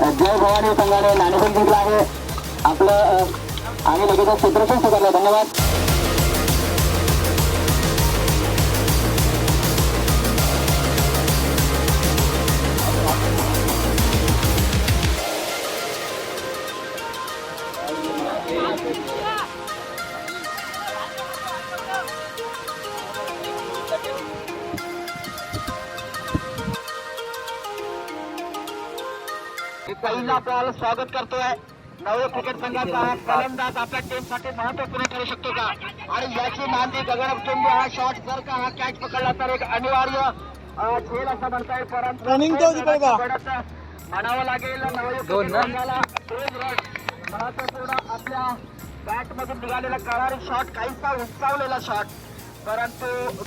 जय भवानी. संघाने नाणेफेक जिंकला आहे. आपलं अ, आणि लगेचच क्षेत्रक्षण स्वीकारलं धन्यवाद. पहिला बॉल स्वागत करतोय. नवं क्रिकेट संघाचा हा फलंदाज आपल्या टीमसाठी महत्त्वपूर्ण ठरू शकतो का? आणि याची नांदी गगनचुंबी हा शॉट जर का हा कॅच पकडला तर एक अनिवार्य खेळ असं म्हणता येईल परंतु म्हणावं लागेल नवयुक्त? संघाला दोन रन महत्त्वपूर्ण आपल्या बॅट मधून निघालेला कळारी शॉट काहीसा उंचावलेला शॉट परंतु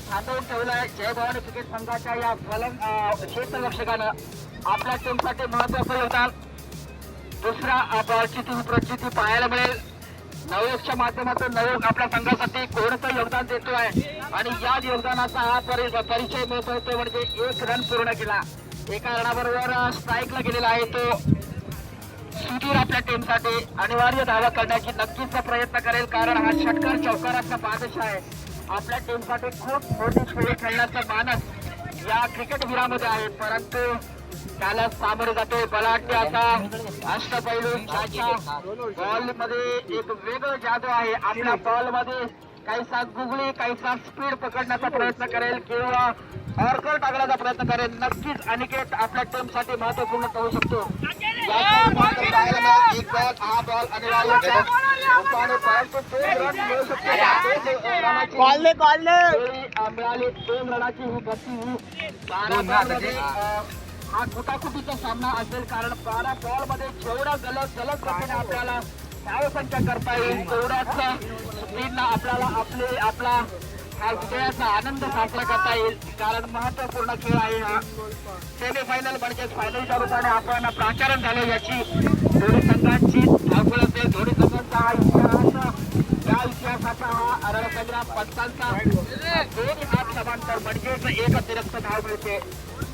थांबवून ठेवलाय. जय भवानी क्रिकेट संघाच्या या फलं अ, क्षेत्ररक्षकानं आपल्या टीमसाठी महत्वाचं योगदान. दुसरा बॉलची प्रचिती पाहायला मिळेल. नवयुगच्या माध्यमातून नवयुग आपल्या संघासाठी कोणतं योगदान देतो आहे आणि या योगदानाचा हा परि परिचय मिळतोय तो म्हणजे एक रन पूर्ण केला. एका रणाबरोबर स्ट्राईकला गेलेला आहे तो. सुधीर आपल्या टीमसाठी अनिवार्य धावा करण्याची नक्कीच प्रयत्न करेल कारण हा षटकर चौकाराचा बादश आहे. आपल्या टीमसाठी खूप मोठी खेळ खेळण्याचा मानस या क्रिकेटवीरामध्ये आहे. परंतु त्याला सामोरे जातोय बलाढ्य असा अष्टपैलू बॉलमध्ये एक वेगळं जादू आहे. आपल्या बॉलमध्ये काहीसा गुगली काहीसा स्पीड पकडण्याचा प्रयत्न करेल किंवा ऑर्कर टाकण्याचा प्रयत्न करेल. नक्कीच अनिकेत आपल्या टीमसाठी महत्त्वपूर्ण ठरू शकतो. एक बॉल हा बॉल अनिवार्य परंतु दोन रन मिळू शकते मिळाली दोन रनाची ही गती ही बारा हा कुटाकुटीचा सामना असेल कारण बारा बॉलमध्ये जेवढा जलद जलद गतीने आपल्याला धावसंख्या करता येईल तेवढ्याच स्पीडला आपल्याला आपले आपला हा विजयाचा आनंद साजरा करता येईल. कारण महत्त्वपूर्ण खेळ आहे हा. सेमीफायनल म्हणजेच फायनलच्या रूपाने आपण प्राचारण झालो याची. दोन्ही संघांची धावपळ असेल. दोन्ही संघांचा हा इतिहास या इतिहासाचा हा रणसंग्राम पंचांचा दोन हात समांतर म्हणजेच एक अतिरिक्त धाव मिळते.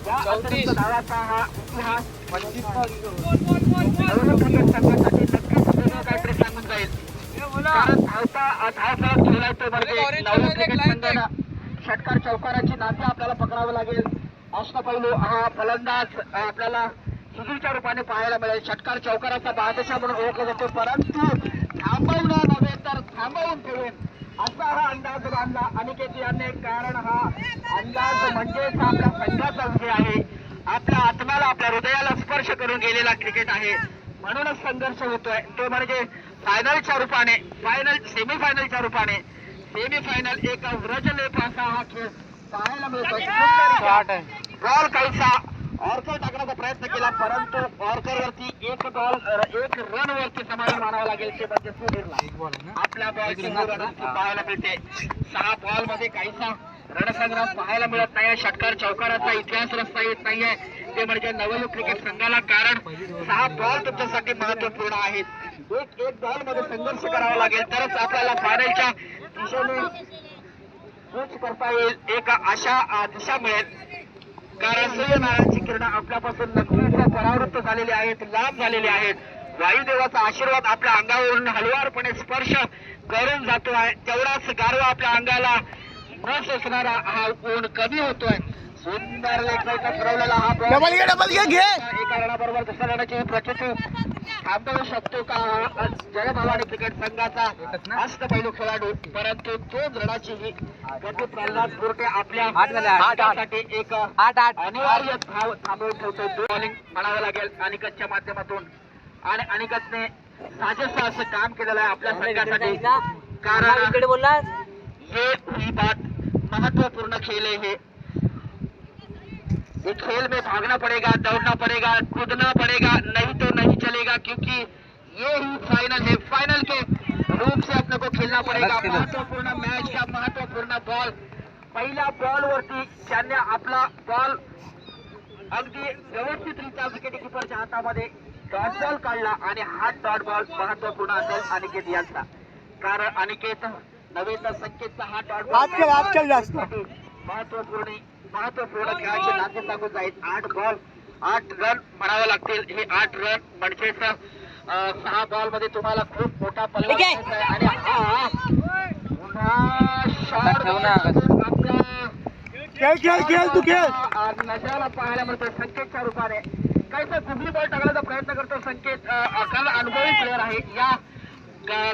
हा षटकार चौकाराची नाती आपल्याला पकडावं लागेल अष्टपैलू हा फलंदाज आपल्याला सुधीच्या रूपाने पाहायला मिळेल षटकार चौकाराचा बादशाह म्हणून ओळखला जातो. परंतु थांबवणं नव्हे तर थांबवून ठेवेन. असा हा अंदाज बांधला. अनिकेत यांनी कारण हा. अंदाज म्हणजेच आपल्या संघाचा विजय आहे. आपल्या आत्म्याला आपल्या हृदयाला स्पर्श करून गेलेला क्रिकेट आहे. म्हणूनच संघर्ष होतोय. तो म्हणजे फायनलच्या रूपाने फायनल सेमीफायनलच्या रूपाने. सेमीफायनल एक व्रजलेप असा हा खेळ पाहायला मिळतो बॉल प्रयत्न केला. परंतु ऑर्कर वरती एक बॉल एक रन वरती समाधान मानावं लागेल ते म्हणजे सुधीरला. आपल्या बॉलची पाहायला मिळते. सहा बॉलमध्ये काहीसा रणसंग्राम पाहायला मिळत नाही षटकार चौकाराचा इतिहास रस्ता येत नाहीये. ते म्हणजे नवयुग क्रिकेट संघाला कारण सहा बॉल तुमच्यासाठी महत्त्वपूर्ण आहेत. एक एक बॉलमध्ये संघर्ष करावा लागेल. तरच आपल्याला फायनलच्या दिशेने स्विच करता येईल. एक आशा अ, दिशा मिळेल. कारण सूर्यनारायणची किरण आपल्यापासून नक्कीच परावृत्त झालेली आहेत लाभ झालेले आहेत. वायुदेवाचा आशीर्वाद आपल्या अंगावरून हलवारपणे स्पर्श करून जातो आहे. तेवढाच गारवा आपल्या अंगाला न सोसणारा हा ऊन कमी होतोय. सुंदर ठरवलेला हा ball. डबल घे डबल घे घे. एका रनाबरोबर दुसऱ्या रनाची प्रचिती थांबवू शकतो का? हा जयभवानी क्रिकेट संघाचा अष्टपैलू खेळाडू. परंतु दोन रनाची ही गती प्रल्हाद गोरटे आपल्या आठ झाले, आठ, आठ. हातासाठी एक आठ आठ. अनिवार्य धाव थांबवून ठेवतोय. बॉलिंग म्हणावं लागेल अनिकतच्या माध्यमातून. आणि अनिकतने साजेसं असं काम केलेलं आहे आपल्या संघासाठी. कारण ये ही बात महत्त्वपूर्ण खेल है ये खेल में भागना पड़ेगा दौड़ना पड़ेगा कूदना पड़ेगा नहीं तो नहीं चलेगा क्योंकि ये ही फाइनल है। फाइनल के रूप से अपने को खेलना पड़ेगा। महत्त्वपूर्ण मॅच का महत्त्वपूर्ण बॉल पहिल्या बॉल वरती ज्यांनी आपला बॉल अगदी व्यवस्थितरित्या विकेट किपरच्या हातामध्ये डॉट बॉल काढला आणि हा डॉट बॉल महत्त्वपूर्ण असेल अनिकेत यांचा. कारण अनिकेत नव्हे तर संकेतचा हा डॉट जास्त. महत्त्वपूर्ण महत्त्वपूर्ण खेळाची नाते सांगून जाईल. आठ बॉल आठ रन म्हणावे लागतील. हे आठ रन म्हणजेच अं, सहा बॉलमध्ये तुम्हाला खूप मोठा पल्ला. आणि हा खेळ खेळ खेळ तू खेळ. पाहायला मिळतो संकेतच्या रूपाने. काहीसा गुगली बॉल टाकण्याचा प्रयत्न करतो संकेत? अकाल अनुभवी प्लेअर आहे. या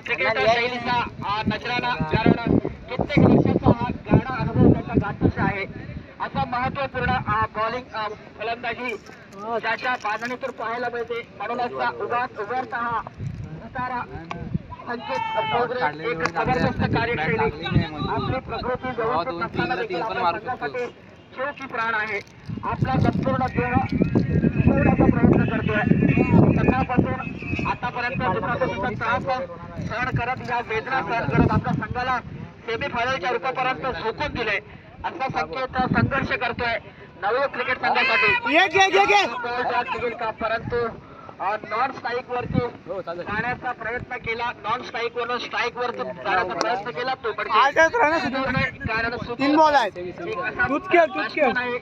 क्रिकेट शैलीचा कारण कित्येक वर्षाचा हा गाडा अनुभव त्याचा गाठोश आहे. असा महत्त्वपूर्ण बॉलिंग फलंदाजी त्याच्या बांधणीतून पाहायला मिळते. म्हणून असा उगाच उभारता हा उतारा संकेत चौधरी एक जबरदस्त कार्यशैली. आपली प्रकृती व्यवस्थित नसताना देखील आपल्या संघासाठी खेळ की प्राण आहे. आपला संपूर्ण देह सोडण्याचा प्रयत्न करतोय. सकाळपासून आतापर्यंत दुखापतीचा त्रास सहन करत या वेदना सहन करत आपल्या संघाला सेमीफायनलच्या रूपापर्यंत झोकून दिले असा संकेत संघर्ष करतोय नवं क्रिकेट संघासाठी. का? परंतु नॉन स्ट्राईक वरती जाण्याचा प्रयत्न केला. नॉन स्ट्राईक वरून स्ट्राईक वरती जाण्याचा प्रयत्न केला. तो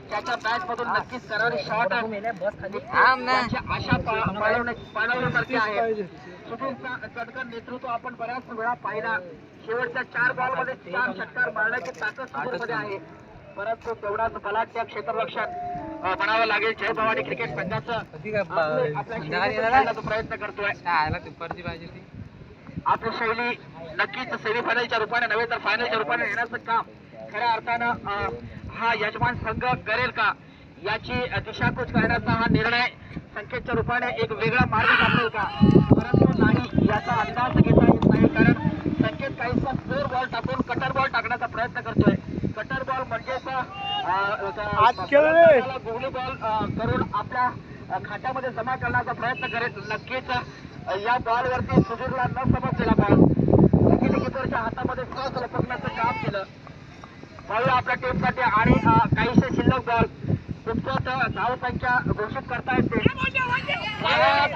ज्याच्या बॅट मधून नक्कीच करारी शॉट आशा पाळवण्यासारखी आहे. सुधीरचा चटकन नेतृत्व आपण बऱ्याच वेळा पाहिला. शेवटच्या चार बॉलमध्ये चार षटकार मारण्याची ताकद सुधीरमध्ये आहे. परंतु तेवढाच बलाढ्य क्षेत्ररक्षण अं, म्हणावं लागेल. जय भवानी क्रिकेट संघाचं प्रयत्न करतोय. आपली शैली नक्कीच सेमीफायनलच्या रूपाने नव्हे तर फायनलच्या रूपाने येण्याचं काम खऱ्या अर्थानं हा यजमान संघ करेल का? याची दिशाकूच करण्याचा हा निर्णय संकेतच्या रूपाने एक वेगळा मार्ग सापडेल का? परंतु नाही याचा अंदाज घेता येत नाही. कारण संकेत काहीसा फोर बॉल टाकून कटर बॉल टाकण्याचा प्रयत्न करतोय. कटर बॉल खेळले. गुगली बॉल करून आपल्या खात्यामध्ये जमा करण्याचा प्रयत्न करेल. नक्कीच या बॉल वरती सुधीरला न समजलेला बॉल विकेट किपरच्या हातामध्ये सहज लपकण्याचं काम केलं. पाहूया आपल्या टीमसाठी आणि अं, काहीशे शिल्लक बॉल तर धाव संख्या घोषित करता येते.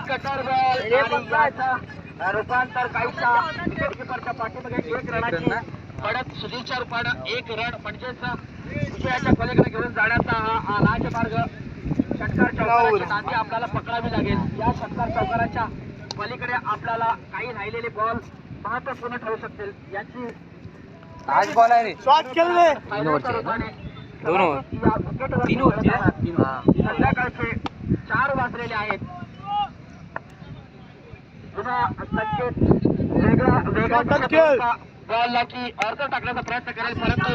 कटर बॉल आणि रूपांतर किपरच्या पाठीमध्ये एक रनाची पडत सुधीरच्या रूपानं एक रन म्हणजेच विजयाच्या पलीकडे घेऊन जाण्याचा हा राजमार्ग षटकार चौकाराची नांदी आपल्याला पकडावी लागेल. या षटकार चौकाराच्या पलीकडे आपल्याला काही राहिलेले बॉल महत्त्वपूर्ण ठरू शकतील. याची आज बॉल आहे रे. शॉट दोन तीन. संध्याकाळचे चार वाजलेले आहेत पुन्हा संकेत वेगळा वेगळा शॉटच खेळ. बॉलला की अर्थ टाकण्याचा प्रयत्न करेल परंतु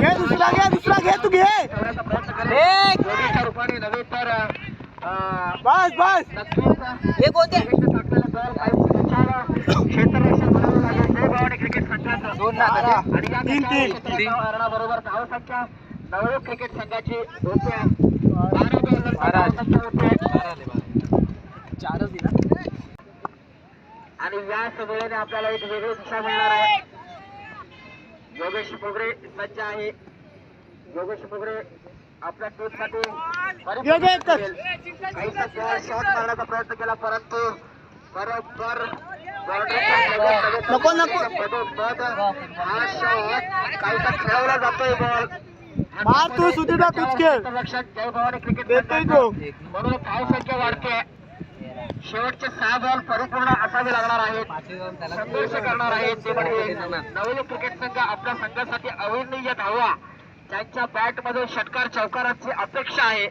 घे दुसरा घे दुसरा घे तू घे। ठेवण्याचा प्रयत्न करेल जोडीच्या रूपाने नव्हे तर अं, बस बस। नक्कीच हे कोणते टाकलेला बॉल काही विचार क्षेत्ररक्षण बनावं लागेल जय भवानी क्रिकेट संघाचं दोन ना आता. आणि या तीन, तीन. क्षेत्राच्या हरणाबरोबर धाव संख्या नवरे क्रिकेट संघाची होते बारा बॉलवर बारा. धाव संख्या होते चारच दिला आणि या समोराने आपल्याला एक वेगळी दिशा मिळणार आहे. योगेश मोगरे सज्ज आहे. योगेश मोगरे आपल्या. काहीसा बॉल शॉट मारण्याचा प्रयत्न केला परंतु बरोबर नको, नको. मधोमध हा शॉट काहीसा खेळवला जातोय बॉल मार तू, खेळ. लक्षात जय भवानी क्रिकेट देतोय तो. म्हणून धाव संख्या वाढते. शेवटचे सहा बॉल परिपूर्ण असावे लागणार आहेत. संघर्ष करणार आहेत. ते म्हणजे नवले क्रिकेट संघ आपल्या संघासाठी अविर्णीय धावा. त्यांच्या बॅटमध्ये षटकार चौकाराची अपेक्षा आहे.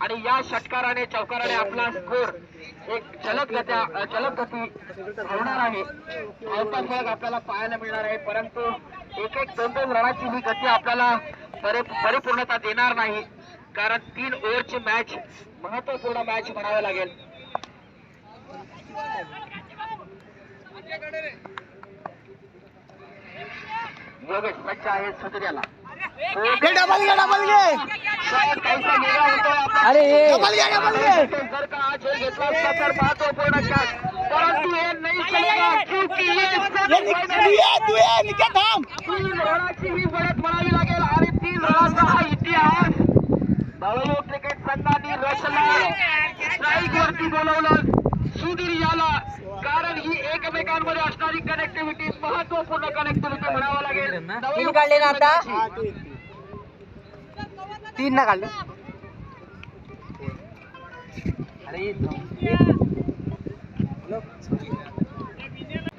आणि या षटकाराने चौकाराने आपला स्कोर एक जलद गत्या जलद गती होणार आहे. धावता फरक आपल्याला पाहायला मिळणार आहे. परंतु एक एक दोन दोन रनाची ही गती आपल्याला परि परिपूर्णता देणार नाही. कारण तीन ओव्हरची मॅच महत्त्वपूर्ण मॅच म्हणावं लागेल. योगेश सज्ज आहे सुतर्याला घे डबल घे डबल घे शॉट काहीसा वेगळा होतो आपण अरे हे. डबल घे डबल घे जर का हा खेळ घेतला असता तर पाहतो पूर्ण शॉट परंतु हे नाही चलेगा क्योंकि ये ये semi निक- final तू ये तू ये निघा थांब तीन रनाची ही बळत म्हणावी लागेल आणि तीन रनाचा हा इतिहास बंगळुरू क्रिकेट संघाने रचला स्ट्राईक वरती बोलवलं सुधीर याला कारण ही एकमेकांमध्ये असणारी कनेक्टिव्हिटी महत्त्वपूर्ण कनेक्टिव्हिटी तीन काढले ना? आता? हा. तीन. ना काढले. अरे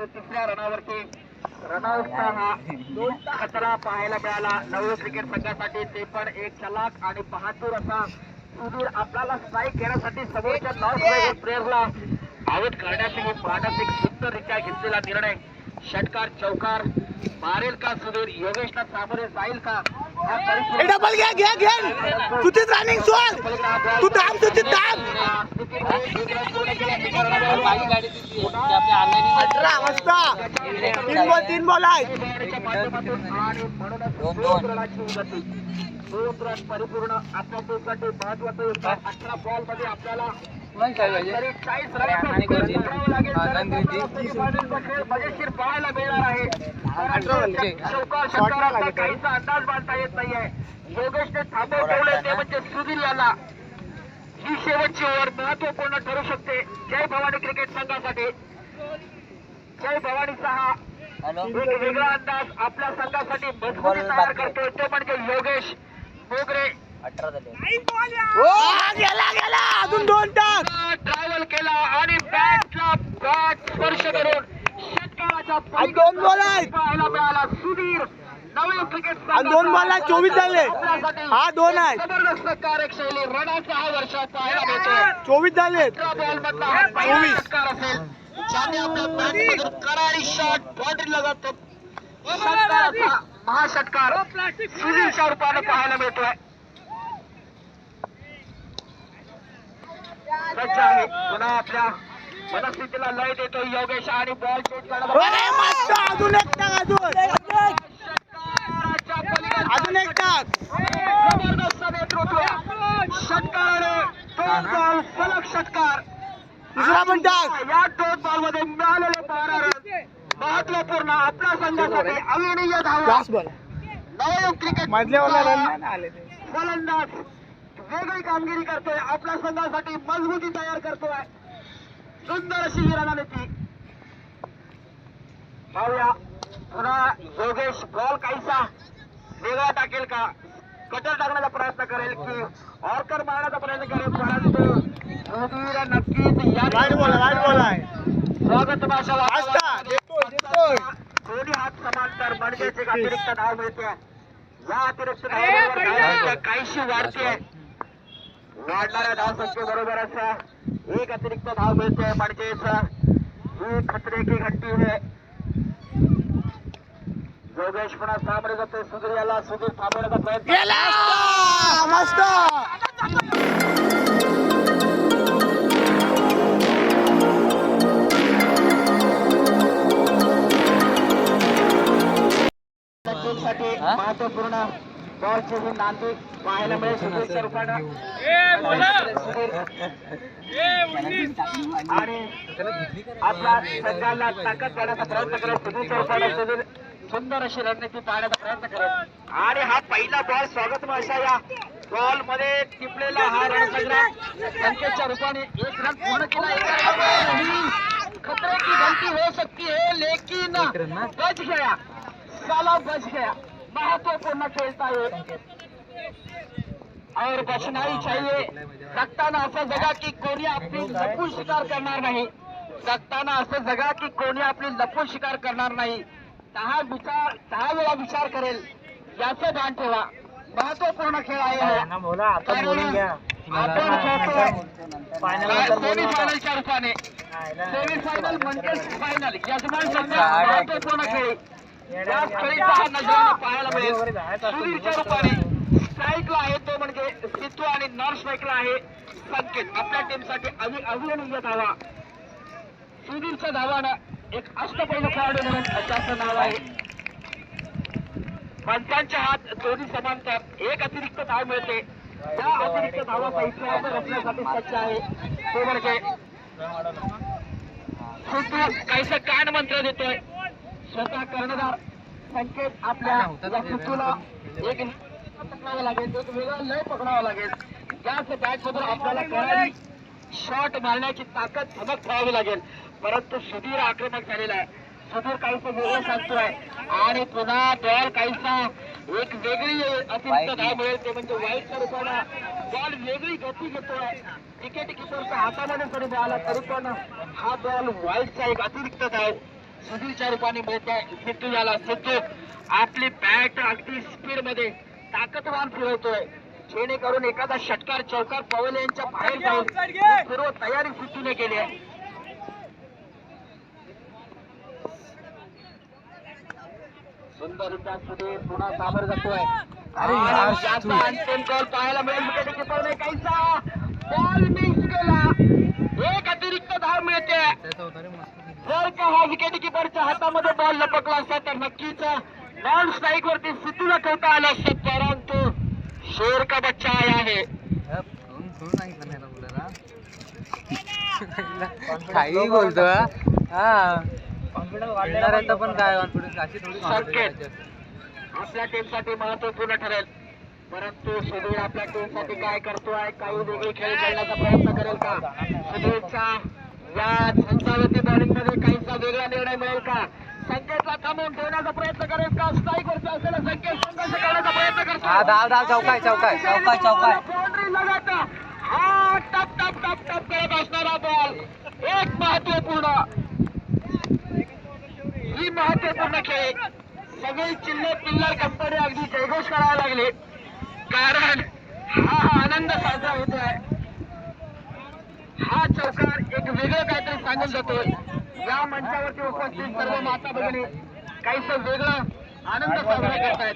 तिसऱ्या रनावरती रनआउटचा हा खतरा पाहायला मिळाला. नववे क्रिकेट संघासाठी ते पण एक चलाक आणि बहादूर असा. सुधीर आपल्याला स्ट्राईक घेण्यासाठी समोरच्या नॉर्थ प्लेअरला आउट करण्यासाठी मानसिक सुंदररित्या घेतलेला निर्णय. षटकार चौकार मारेल का सुधीर योगेशला सामोरे जाईल का? डबल घे घे घे सुचित रनिंग सोड तू थांब सुचित थांब अठरा वाजता तीन बॉल तीन बॉल आहेत. परिपूर्ण. आपल्या टीमसाठी महत्वाचं योगदान अठरा बॉलमध्ये आपल्याला मग काय पाहिजे? हा. मजेशीर पाहायला मिळणार आहे. काहीचा अंदाज बांधता येत नाहीये. योगेशने ते म्हणजे सुधीर याला. ही शेवटची ओव्हर महत्त्वपूर्ण ठरू शकते. जय भवानी क्रिकेट संघासाठी. जय भवानीचा हा एक वेगळा अंदाज आपल्या संघासाठी मजबूती तयार. करतोय. तो म्हणजे योगेश मोगरे. अठरा झाले. हा, गेला गेला. अजून दोन टाक ट्रॅव्हल केला आणि बॅटला बॅट स्पर्श करून दोन ball आहेत. पाहायला मिळाला सुधीर. नवीन क्रिकेट आज दोन ball आहेत, चोवीस झाले. हा, दोन. जबरदस्त कार्यशैली हा पाहायला मिळतोय. चोवीस अठरा बॉल मधला हा पहिला चोवीस. षटकार असेल. ज्याने आपल्या बॅटमधून करारी शॉट षटकाराचा महाषटकार सुधीरच्या रूपाने पाहायला मिळतोय. सज्ज आहे. पुन्हा आपल्या मनस्थितीला लय देतो योगेश आणि बॉल मस्त! अजून एक टाक अजून. अजून एक टाक. जबरदस्त नेतृत्व. षटकाराने दोन बॉल सलग षटकार. दुसरा पण टाक. या दोन बॉलमध्ये मिळालेले बारा रन महत्त्वपूर्ण आपल्या संघासाठी अविनीय धावा. नवयुग क्रिकेट आले ते. फलंदाज. वेगळी कामगिरी करतोय आपल्या संघासाठी मजबूती तयार करतोय. सुंदर अशी ही रणनीती पाहूया पुन्हा योगेश बॉल काहीसा. वेगळा टाकेल का? कटर टाकण्याचा प्रयत्न करेल की ऑर्कर मारण्याचा प्रयत्न करेल परंतु नक्कीच या स्वागत भाषा दोन्ही हात समांतर म्हणजेच एक अतिरिक्त धाव मिळते. या अतिरिक्त धावांच्या काहीशी वाढते. वाढणाऱ्या धावसंख्ये बरोबर असं एक अतिरिक्त धाव मिळते म्हणजेच ही खतरे की घंटी है योगेश पुन्हा सामोरे जातोय. सुधीर याला सुधीर थांबवण्याचा प्रयत्न गेला! मस्त! हा? महत्त्वपूर्ण बॉलची ही नांदी. पाहायला मिळेल सुधीर आणि आपला संघाला ताकद देण्याचा प्रयत्न करत सुंदर अशी रणनीती पाहण्याचा प्रयत्न करत आणि हा पहिला बॉल स्वागत अशा या बॉलमध्ये टिपलेला हा रणसंग्राम संकेतच्या रूपाने एक रन पूर्ण केला. एक रन. खतरे की घंटी हो सकती है लेकिन. बच गया साला बच गया महत्त्वपूर्ण खेळता है और बचना ही चाहिए। जगताना असं जगा की कोणी आपली लपून शिकार करणार नाही। जगताना असं जगा की कोणी आपली लपून शिकार करणार नाही। दहा विचार दहा वेळा विचार करेल। याचं भान ठेवा। महत्त्वपूर्ण खेळ आहे आपण. सेमीफायनलच्या रूपाने. सेमीफायनल म्हणजेच फायनल यजमान संघ महत्त्वपूर्ण खेळ. याच खेळीचा हा नजराने पाहायला मिळेल. सुधीरच्या रूपाने. स्ट्राईकला आहे तो म्हणजे सिद्धू आणि नॉन स्ट्राईकला आहे. संकेत. आपल्या टीमसाठी अवि अविरणीय धावा सुधीरच्या धावानं एक अष्टपैलू खेळाडू म्हणून त्याचं नाव आहे. पंचांचे हात दोन्ही समांतर. एक अतिरिक्त धाव मिळते. या अतिरिक्त धावाचा इतिहास रचण्यासाठी सज्ज आहे. तो म्हणजे सिद्धू काहीसं कान मंत्र देतोय. स्वतः कर्णधार. संकेत आपल्या या सिद्धूला एक पकडावं लागेल एक वेगळा लय पकडावा लागेल. त्याच बॅट मधून आपल्याला शॉट मारण्याची ताकद धमक ठेवावी लागेल. परंतु सुधीर आक्रमक झालेला आहे. सुधीर काहीसं वेगळं सांगतोय आणि पुन्हा बॉल काहीसा एक वेगळी अतिरिक्त धाव मिळेल. ते म्हणजे वाईट स्वरूपानं बॉल वेगळी गती घेतोय. विकेट किपरच्या हातामध्ये जरी बॉल आला तरी पण हा बॉल वाईटचा एक अतिरिक्त धाव सुधीरच्या रूपाने मिळतोय सिद्धू झाला. सिद्धू आपली बॅट अगदी स्पीडमध्ये ताकदवान फिरवतोय. जेणेकरून एखादा षटकार चौकार पवल यांच्या बाहेर ही पूर्व तयारी सिद्धूने केली आहे. पुन्हा सामोर जातोय. अरे आणि यार, ज्याचा सुधीर. अंतिम गोल पाहायला मिळेल. विकेट काहीसा. बॉल मिस केला. एक अतिरिक्त धाव मिळते. जर का हा विकेट किपरच्या हातामध्ये बॉल लपकला असता तर नक्कीच नॉन स्ट्राईक वरती सिद्धूला ठेवता आलं असतं परंतु शेर का बच्चा आया आहे काही बोलतो हा? आहे पण काय कॉन्फिडन्स अशी थोडी संकेत. आपल्या टीमसाठी महत्त्वपूर्ण ठरेल. परंतु सुधीर आपल्या टीमसाठी काय करतोय काही वेगळे खेळ खेळण्याचा प्रयत्न करेल का? सुधीरच्या या झंझावती बॉलिंगमध्ये काहीसा वेगळा निर्णय मिळेल का? संकेतला थांबवून ठेवण्याचा प्रयत्न करेल. का स्ट्राईक वरती असलेला संकेत? संघर्ष करण्याचा प्रयत्न करतो. हा, धाव, धाव, चौकार, चौकार, चौकार, चौकार. बाउंड्री लगाता. हा टप टप टप टप करत असणारा बॉल एक महत्त्वपूर्ण ही महत्त्वपूर्ण खेळ. सगळी चिल्ले पिल्लर कंपनी अगदी जयघोष करायला लागली. कारण हा आनंद साजरा होतोय. हा चौकार एक वेगळं काहीतरी सांगून जातोय. या मंचावरती उपस्थित सर्व माता भगिनी काहीस वेगळं आनंद साजरा करतायत.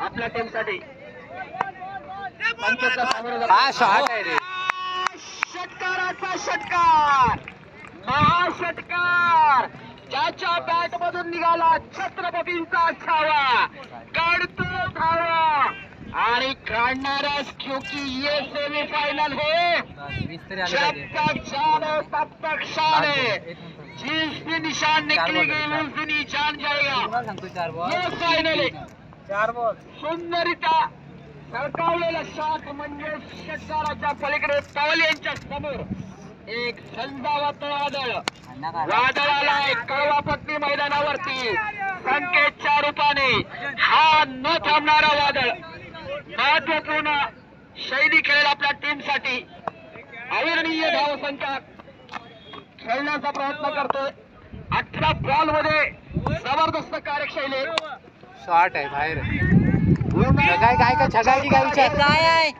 आपल्या टीमसाठी. हा षटकाराचा षटकार महाषटकार ज्याच्या बॅट मधून निघाला छत्रपतींचा छावा काढतो धावा. आणि काढणारच क्योंकि ये सेमी फायनल है जब तक जान है तब तक शान है एक नंतर. जिस दिन निशान निकली गई उस दिन ही जान जाएगा ये फायनल आहे चार बॉल. सुंदरिता सरकावलेला शॉट म्हणजे षटकाराच्या पलीकडे पवल यांच्या समोर. एक संधावत वादळ वादळ आलाय कळवापट्टी मैदानावरती. संकेतच्या रूपाने हा न थांबणारा वादळ. महत्त्वपूर्ण शैली खेळ आपल्या टीमसाठी अविरणीय धावसंख्या खेळण्याचा प्रयत्न करतोय. अठरा बॉलमध्ये जबरदस्त कार्यशैली. शॉट आहे बाहेर. काय काय छगायची काय विचार. काय आहे.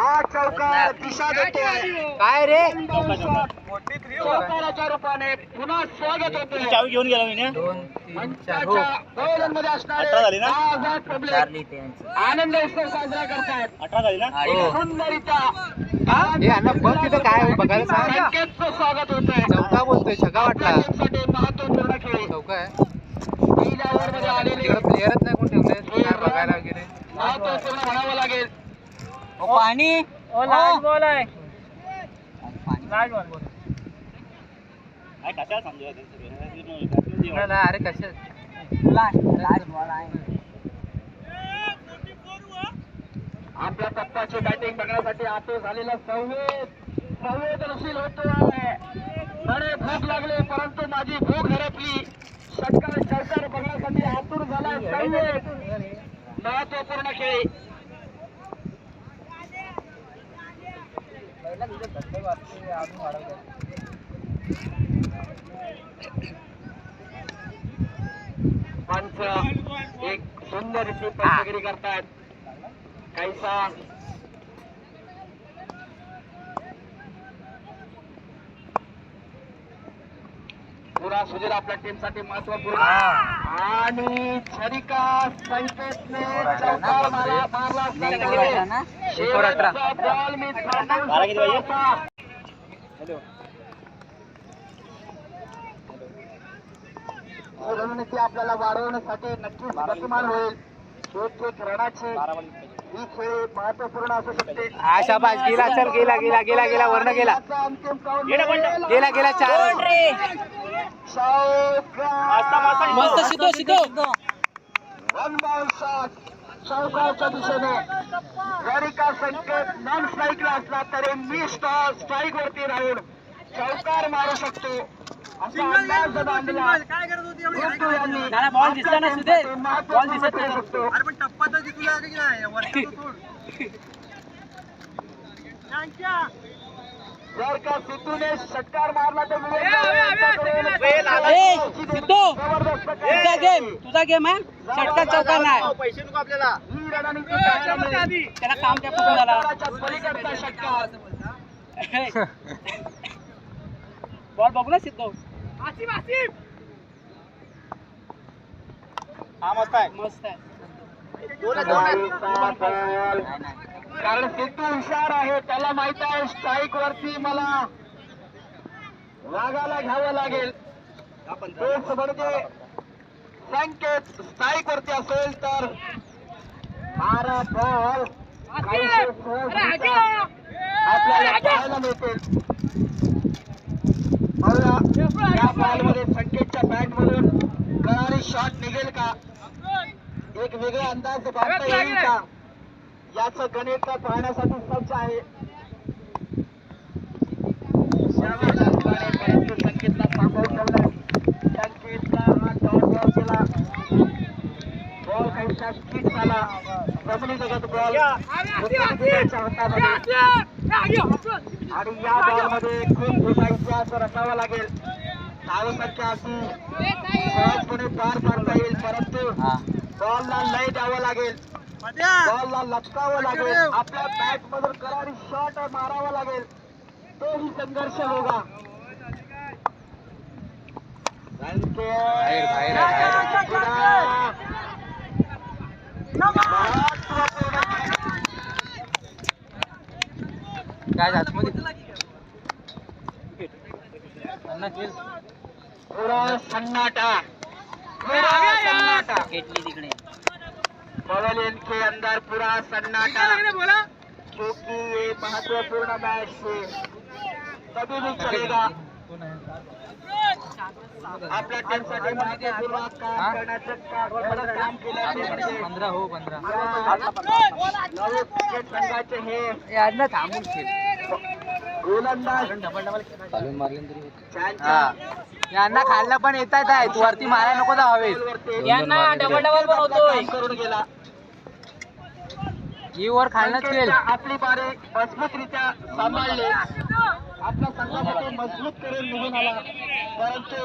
हा चौकार दिशा देतोय. काय रे? चौकाराच्या रूपाने पुन्हा स्वागत होतोय. घेऊन गेला मी दोन तीन चार हो. अठरा झाली ना? दहा हजार पब्लिक आनंद उत्सव साजरा करतायत. अठरा झाली ना? हो. सुंदरिता हे. अण्णा बघ तिथं काय आहे बघायला सांग. ना. संकेतचं स्वागत होतंय. चौका बोलतोय छगा वाटला. महत्त्वपूर्ण खेळ. चौका आहे. पहिल्या ओव्हरमध्ये आलेले तिकडे प्लेयरच नाही कोण ठेवले? काय बघायला वगैरे. महत्त्वपूर्ण म्हणावं लागेल. पाणी? बॉल आहे काय कशाला समजूया ते सगळं? अरे कशा आपल्या पप्पाची बॅटिंग बघण्यासाठी आतू झालेला संवेद. संवेदनशील होतोय बरे भूक लागले परंतु माझी भूक हरपली. षटकार षटकार बघण्यासाठी आतुर झाला संवेद. महत्त्वपूर्ण खेळ. पंच एक सुंदर करतात काहीसा पुरा सुधीर आपल्या टीमसाठी महत्त्वपूर्ण आणि छरिका संकेतने चौकार मारला. शेवटचा बॉल मी. रणनीती आपल्याला वाढवण्यासाठी नक्कीच गतिमान होईल. एक रणाची ही खेळ महत्त्वपूर्ण असू शकते हा शाबास गेला चल गेला गेला गेला गेला वर्ण गेला अंतिम काउंट गेला. गेला गेला चार. मस्त, ball shot. चौकाच्या दिशेने जरी का संकेत नॉन स्ट्राईकला असला तरी मी स्ट्राईक वरती राहून चौकार मारू शकतो असा अंदाज बांधला गुड्डू यांनी बॉल दिसला ना सुधीर? बॉल दिसत नाही शकतो जर का सिद्धूने षटकार मारला तर वेळ आला. ए, सिद्धू, जबरदस्त तुझा गेम तुझा गेम आहे? षटकार चौकार नाही. पैसे नको आपल्याला. ही रणनीती पाहायला त्याला काम काय पकडून झाला. षटकाराच्या पलीकडचा षटकार बॉल बघू ना सिद्धू? हा मस्त आहे. मस्त आहे. कारण सिद्धू हुशार आहे त्याला माहीत आहे स्ट्राईक वरती मला वागायला घ्यावं लागेल. तेच म्हणजे संकेत स्ट्राईक वरती असेल तर मारा बॉल आपल्याला पाहायला मिळतील. या बॉलमध्ये संकेतच्या बॅट मधून करारी शॉट निघेल का? एक वेगळा अंदाज बांधता येईल का? याचं गणित पाहण्यासाठी सज्ज आहे. संकेतला थांबवून ठेवलंय संकेतला हा बॉल केला. बॉल काहीसा स्किट झाला जमिनी जगत बॉल हातामध्ये आणि या बॉलमध्ये खूप फुटायचा असं रसावा लागेल. धावसंख्या अशी सहजपणे पार पाडता येईल परंतु बॉलला लय द्यावं लागेल. बॉलला लटकावं लागेल. आपल्या बॅट मधून करारी शॉट मारावा लागेल. तोही संघर्ष होगा. बाहेर, काय खेळ. पुरा सन्नाटा. पुरा सन्नाटा. घेतली तिकडे. पवेलियन के अंदर पूरा सन्नाटा. क्योंकि ये महत्त्वपूर्ण मैच है कभी भी चलेगा. आपल्या टीमसाठी महत्त्वपूर्ण काम करण्याचं काम म्हणजे पंधरा हो पंधरा. क्रिकेट संघाचे हे थांबून खेळ. गोलंदाज. डबल डबल चालून मारले तरी त्यांच्या यांना खायला पण येत आहेत वरती मारायला नको जा हवेत बॉलवरती यांना डबल डबल पण होतोय काम करून गेला. ही खेळ. आपली बारी मजबूतरित्या सांभाळली. आपल्या संघासाठी मजबूत करून निघून आला. परंतु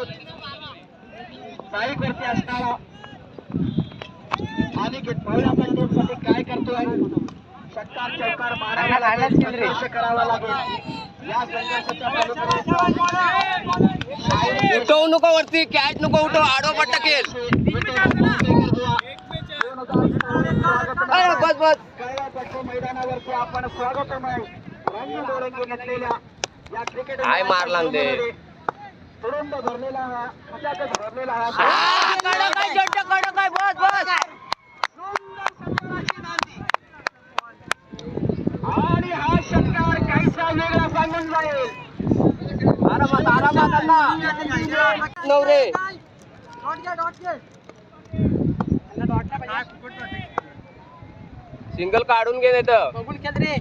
वरती असणारा आणि पाहुण्या टीमसाठी काय करतोय? षटकार चौकार मारावा खायला लागेल. संघर्ष करावा लागेल. या संघर्षाच्या पलीकडे उठवू नको वरती कॅच नको उठव आडो पट्टा अरे बस बस. मैदानावरती आपण स्वागतमय रंगीबेरंगी नटलेल्या या क्रिकेट काय मारला न ते? तुरुंब भरलेला खचाखच भरलेला आ, कडक आहे, जट्ट कडक आहे, बस बस आणि हा षटकार काहीसा वेगळा सांगून जाईल. आरामात आरामात अण्णा. नवरे. सिंगल काढून घे नाही तर. बघून खेळ रे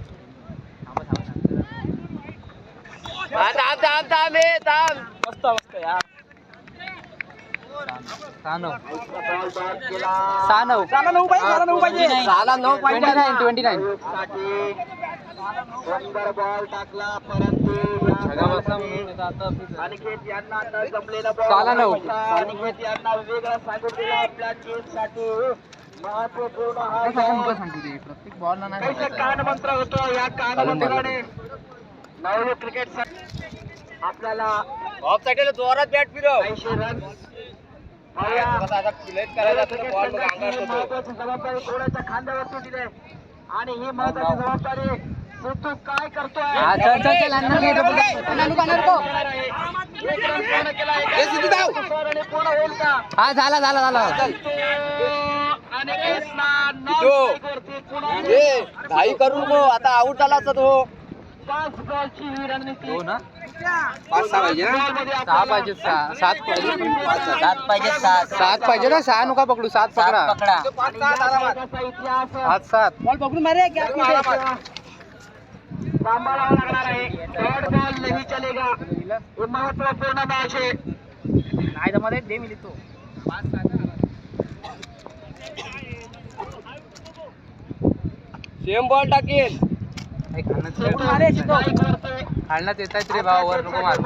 हा, थांब थांब थांब हे थांब मस्त मस्त यार. सानव. बॉल बॅट केला सानव साला नऊ पाहिजे साला नऊ पाहिजे साला नऊ पाहिजे. ट्वेंटी नाईन ट्वेंटी नाईन साठी सुंदर बॉल टाकला परंतु या बॉलमध्ये अनिकेत यांना न जमलेला बॉल साला नऊ. अनिकेत यांना वेगळा सांगून दिला आपल्या टीमसाठी महत्त्वपूर्ण हा प्रत्येक कान मंत्र होतो या कान मंत्राने? नववे क्रिकेट आपल्याला ऑफ साईडला जोरात बॅट फिरव. ही. जबाबदारी कोणाच्या खांद्यावरती दिली आहे. आणि ही महत्वाची जबाबदारी सिद्धू काय करतोय? हा, पूर्ण होईल का? हा झाला झाला झाला. घाई करू नको आता आऊट झाला असता तो. पाच बॉलची ही रणनीती. हो ना? पाच सहा पाहिजे ना? सहा पाहिजे सहा. सात पाहिजे. सात पाहिजे सात. सात पाहिजे ना? सहा नका पकडू. सात पकडा सात पकडा. इतिहास सात सात. बॉल पकडून मारे सांभाळावा लागणार आहे. थर्ड बॉल नाही चलेगा. हे महत्त्वपूर्ण मॅच आहे. नाही जमा दे मी लिहितो सेम बॉल टाकेल. खालण्यात येत. आहेत रे भावावर नको मार.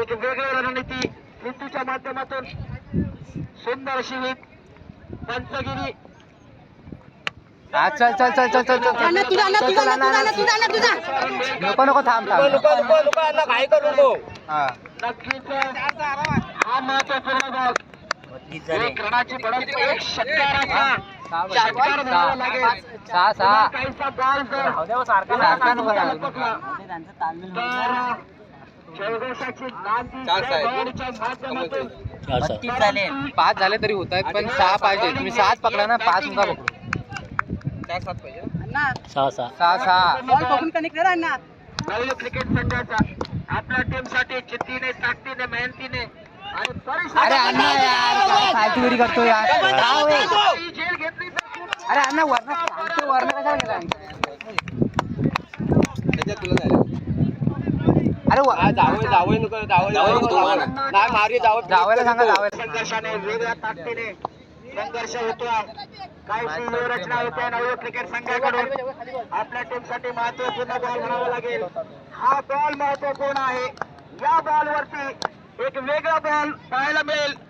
एक वेगळी रणनीती मृत्यूच्या माध्यमातून सुंदर अशी पंचगिरी. चल चल चल चल चल चल नको नको थांब थांब. हा. महत्त्वपूर्ण भाग. एक रणाची एक शक्य सहा हो, पाच झाले. तरी होत आहेत पण सहा पाहिजे. तुम्ही सहाच पकडा ना पाच सुद्धा पकडू. सहा सहा. सहा सहा. क्रिकेट संघाचा. आपल्या टीमसाठी चित्तीने ताकदीने मेहनतीने. अरे अण्णा यार करतो यार? अरे अण्णा वर्ण वर्ण कशाला गेला? अरे व- जावयाला सांगा जावयाला संघर्षाने वेगळ्या ताकदीने संघर्ष होतोय. काही रचना होत्या नवले क्रिकेट संघाकडून. आपल्या टीमसाठी महत्त्वपूर्ण बॉल भरावा लागेल. हा बॉल महत्त्वपूर्ण आहे. या बॉल वरती एक वेगळा बॉल पाहायला मिळेल.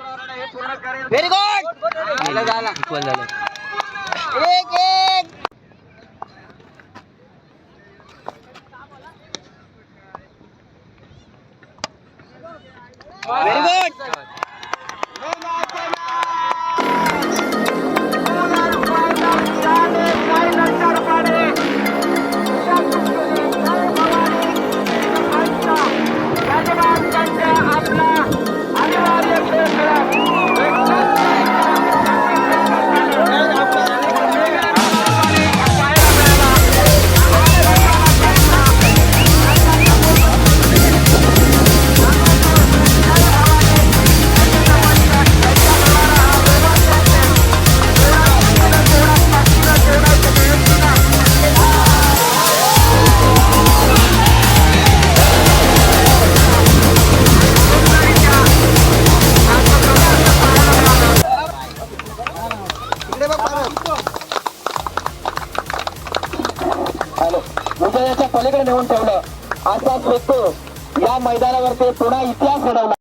व्हेरी गुड झालं झालं. इक्वल झालं. एक एक. Very good